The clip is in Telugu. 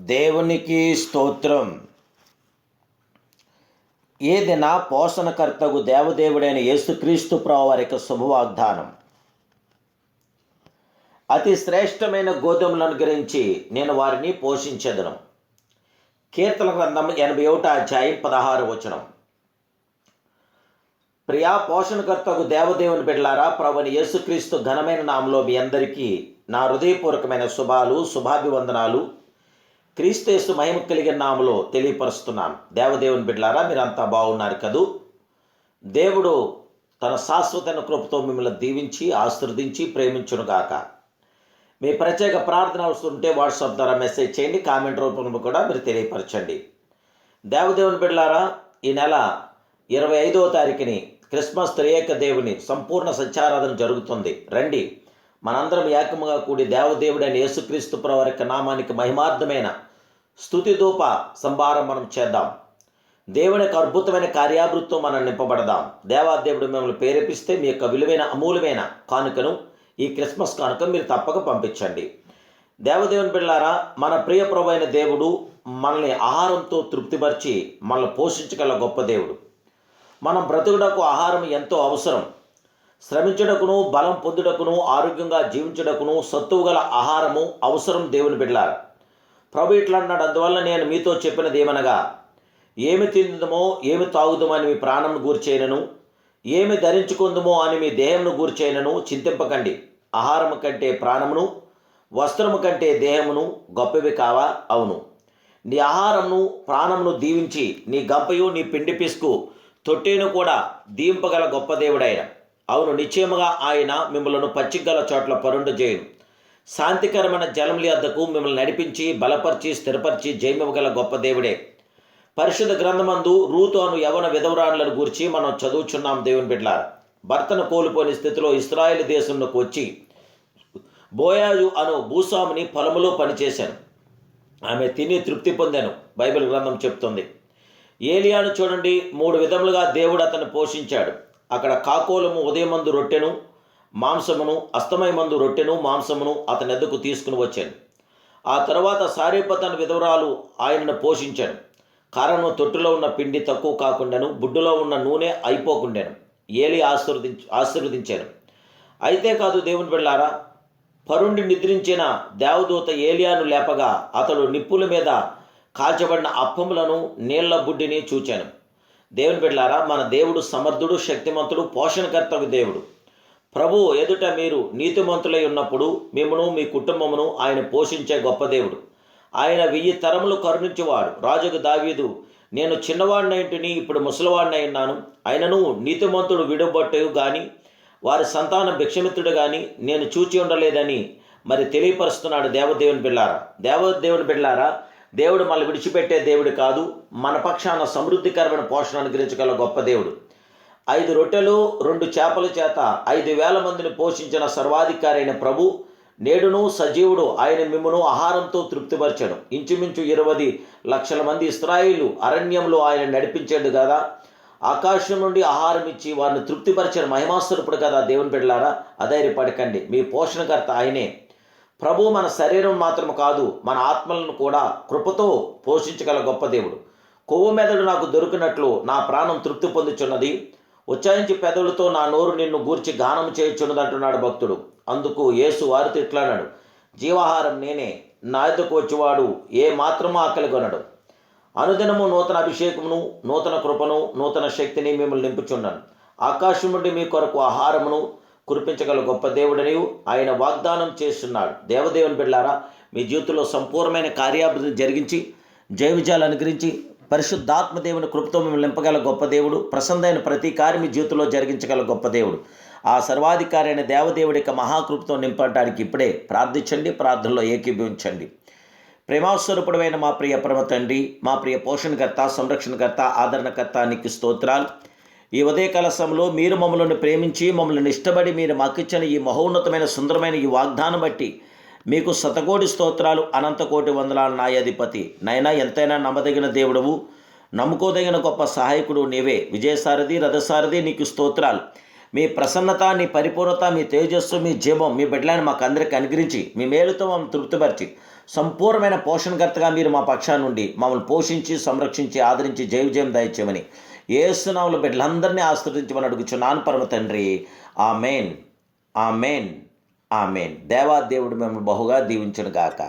దేవునికి స్తోత్రం. ఏదైనా పోషణకర్తకు దేవదేవుడైన యేసుక్రీస్తు ప్రభు వారి యొక్క శుభవాగ్దానం? అతి శ్రేష్టమైన గోధుమలను గురించి నేను వారిని పోషించెదను. కీర్తన గ్రంథం ఎనభై ఒకటి అధ్యాయం పదహారు వచనం. ప్రియా పోషణకర్తకు దేవదేవుని బిడ్డలారా ప్రభుని యేసుక్రీస్తు ఘనమైన నామంలో మీ అందరికీ నా హృదయపూర్వకమైన శుభాలు శుభాభివందనాలు. క్రీస్తు మహిమ కలిగిన నామలో తెలియపరుస్తున్నాను. దేవదేవుని బిడ్డలారా మీరంతా బాగున్నారు కదూ? దేవుడు తన శాశ్వతమైన కృపతో మిమ్మల్ని దీవించి ప్రేమించును ప్రేమించునుగాక. మీ ప్రత్యేక ప్రార్థన వస్తుంటే వాట్సాప్ ద్వారా మెసేజ్ చేయండి కామెంట్ రూపంలో కూడా మీరు తెలియపరచండి. దేవదేవుని బిడ్డలారా ఈ నెల ఇరవై ఐదవ తారీఖుని క్రిస్మస్ త్రియేక దేవుని సంపూర్ణ సత్యారాధన జరుగుతుంది. రండి. మనందరం ఏకముగా కూడి దేవదేవుడైన యేసుక్రీస్తు ప్రవారి నామానికి మహిమార్థమైన స్థుతిధూప సంభారం మనం చేద్దాం. దేవుని యొక్క అద్భుతమైన కార్యాభృత్వం మనం నింపబడదాం. దేవాదేవుడు మిమ్మల్ని ప్రేరేపిస్తే మీ యొక్క విలువైన అమూల్యమైన కానుకను ఈ క్రిస్మస్ కానుక మీరు తప్పక పంపించండి. దేవదేవుని బిళ్ళారా మన ప్రియ అయిన దేవుడు మనల్ని ఆహారంతో తృప్తిపరిచి మనల్ని పోషించగల గొప్ప దేవుడు. మనం బ్రతుకుడకు ఆహారం ఎంతో అవసరం. శ్రమించుటకును బలం పొందుటకును ఆరోగ్యంగా జీవించుటకును సత్తువు గల ఆహారము అవసరం దేవుని బిడ్డలారా ప్రభు ఇట్లా అన్నాడు అందువల్ల నేను మీతో చెప్పినది ఏమనగా ఏమి తిందుమో ఏమి తాగుదమో అని మీ ప్రాణంను గూర్చేయనను ఏమి ధరించుకుందుమో అని మీ దేహంను గూర్చేయనను చింతింపకండి. ఆహారము కంటే ప్రాణమును వస్త్రము కంటే దేహమును గొప్పవి కావా? అవును. నీ ఆహారమును ప్రాణమును దీవించి నీ గంపయు నీ పిండి పిసుకు తొట్టేను కూడా దీంపగల గొప్ప దేవుడైన. అవును నిశ్చయముగా ఆయన మిమ్మలను పచ్చిగల చోట్ల పరుండు చేయను శాంతికరమైన జలముల వద్దకు మిమ్మల్ని నడిపించి బలపరిచి స్థిరపరిచి జయమివ్వగల గొప్ప దేవుడే. పరిశుద్ధ గ్రంథమందు రూతు అను యవన విధవరాణులను గురించి మనం చదువుచున్నాం దేవుని బిడ్డ భర్తను కోల్పోని స్థితిలో ఇస్రాయేల్ దేశంలోకి వచ్చి బోయాజు అను భూస్వామిని పొలములో పనిచేశాను. ఆమె తిని తృప్తి పొందాను బైబిల్ గ్రంథం చెప్తుంది. ఏలియాను చూడండి మూడు విధములుగా దేవుడు అతను పోషించాడు. అక్కడ కాకోలము ఉదయమందు రొట్టెను మాంసమును అస్తమయమందు రొట్టెను మాంసమును అతని తీసుకుని వచ్చాను. ఆ తర్వాత సారేపతన్ విధవరాలు ఆయనను పోషించాను. కారణం తొట్టులో ఉన్న పిండి తక్కువ కాకుండాను బుడ్డులో ఉన్న నూనె అయిపోకుండాను. ఏలి ఆశీర్వదించ ఆశీర్వదించాను. అయితే కాదు దేవుని బిళ్ళారా పరుండి నిద్రించిన దేవదూత ఏలియాను లేపగా అతడు నిప్పుల మీద కాల్చబడిన అప్పములను నీళ్ళ బుడ్డిని చూచాను. దేవుని బిడ్డలారా మన దేవుడు సమర్థుడు శక్తిమంతుడు పోషణకర్తకు దేవుడు. ప్రభు ఎదుట మీరు నీతిమంతులై ఉన్నప్పుడు మిమ్మను మీ కుటుంబమును ఆయన పోషించే గొప్ప దేవుడు. ఆయన వెయ్యి తరములు కరుణించేవాడు. రాజుకు దావీదు నేను చిన్నవాడినైంటిని ఇప్పుడు ముసలివాడినై ఉన్నాను. ఆయనను నీతిమంతుడు విడబట్టు కానీ వారి సంతానం భిక్షమిత్రుడు కానీ నేను చూచి ఉండలేదని మరి తెలియపరుస్తున్నాడు దేవదేవుని బిళ్ళారా? దేవదేవుని బిళ్ళారా దేవుడు మనల్ని విడిచిపెట్టే దేవుడు కాదు. మన పక్షాన సమృద్ధికరమైన పోషణ అనుగ్రహించగల గొప్ప దేవుడు. ఐదు రొట్టెలు రెండు చేపల చేత ఐదు వేల మందిని పోషించిన సర్వాధికారి అయిన ప్రభు నేడును సజీవుడు ఆయన మిమ్మను ఆహారంతో తృప్తిపరచడు. ఇంచుమించు ఇరవై లక్షల మంది ఇస్రాయిలు అరణ్యంలో ఆయన నడిపించాడు కదా. ఆకాశం నుండి ఆహారం ఇచ్చి వారిని తృప్తిపరిచిన మహిమాస్వరూపుడు కదా దేవుని బిడ్డలారా అధైర్యపడకండి. మీ పోషణకర్త ఆయనే. ప్రభు మన శరీరం మాత్రం కాదు మన ఆత్మలను కూడా కృపతో పోషించగల గొప్ప దేవుడు. కొవ్వు మెదడు నాకు దొరికినట్లు నా ప్రాణం తృప్తి పొందుచున్నది. ఉచ్చాయించి పెదవులతో నా నోరు నిన్ను గూర్చి గానం చేయొచ్చున్నదంటున్నాడు భక్తుడు. అందుకు యేసు వారితో ఇట్లన్నాడు జీవాహారం నేనే నా ఎద్దకు వచ్చేవాడు ఏ మాత్రమూ ఆకలి కొనడు. అనుదినము నూతన అభిషేకమును నూతన కృపను నూతన శక్తిని మిమ్మల్ని నింపుచున్నాను. ఆకాశం నుండి మీ కొరకు ఆహారమును కురిపించగల గొప్ప దేవుడని ఆయన వాగ్దానం చేస్తున్నాడు. దేవదేవుని బిడ్డారా మీ జీవితంలో సంపూర్ణమైన కార్యాభివృద్ధి జరిగించి జయ విజయాలు అనుగ్రహించి పరిశుద్ధాత్మ దేవుని కృపతో మిమ్మల్ని నింపగల గొప్ప దేవుడు ప్రసన్నైన ప్రతి కార్యం మీ జీవితంలో జరిగించగల గొప్ప దేవుడు. ఆ సర్వాధికారి అయిన దేవదేవుడి యొక్క మహాకృపతో నింపడానికి ఇప్పుడే ప్రార్థించండి ప్రార్థనలో ఏకీభవించండి. ప్రేమాస్వరూపుడమైన మా ప్రియ పరమ తండ్రి మా ప్రియ పోషణకర్త సంరక్షణకర్త ఆదరణకర్త నీకు స్తోత్రాలు. ఈ ఉదయకాల సమయంలో మీరు మమ్మల్ని ప్రేమించి మమ్మల్ని ఇష్టపడి మీరు మాకిచ్చిన ఈ మహోన్నతమైన సుందరమైన ఈ వాగ్దానం బట్టి మీకు శతకోటి స్తోత్రాలు అనంతకోటి వందనాలు నాయాధిపతి నైనా ఎంతైనా నమ్మదగిన దేవుడవు. నమ్ముకోదగిన గొప్ప సహాయకుడు నీవే. విజయసారథి రథసారథి నీకు స్తోత్రాలు. మీ ప్రసన్నత నీ పరిపూర్ణత మీ తేజస్సు మీ జీవం మీ బిడ్డలను మాకు అందరికీ అనుగ్రహించి మీ మేలుతో మమ్మల్ని తృప్తిపరిచి సంపూర్ణమైన పోషణకర్తగా మీరు మా పక్షాన నుండి మమ్మల్ని పోషించి సంరక్షించి ఆదరించి జయ జయం దయచేయమని ఏసునాముల బిడ్డలందరినీ ఆశ్రదించమని అడుగుచున్నాను పరమ తండ్రి. ఆ మెయిన్ ఆమెన్ దేవాదేవుడు మిమ్మల్ని బహుగా దీవించును గాక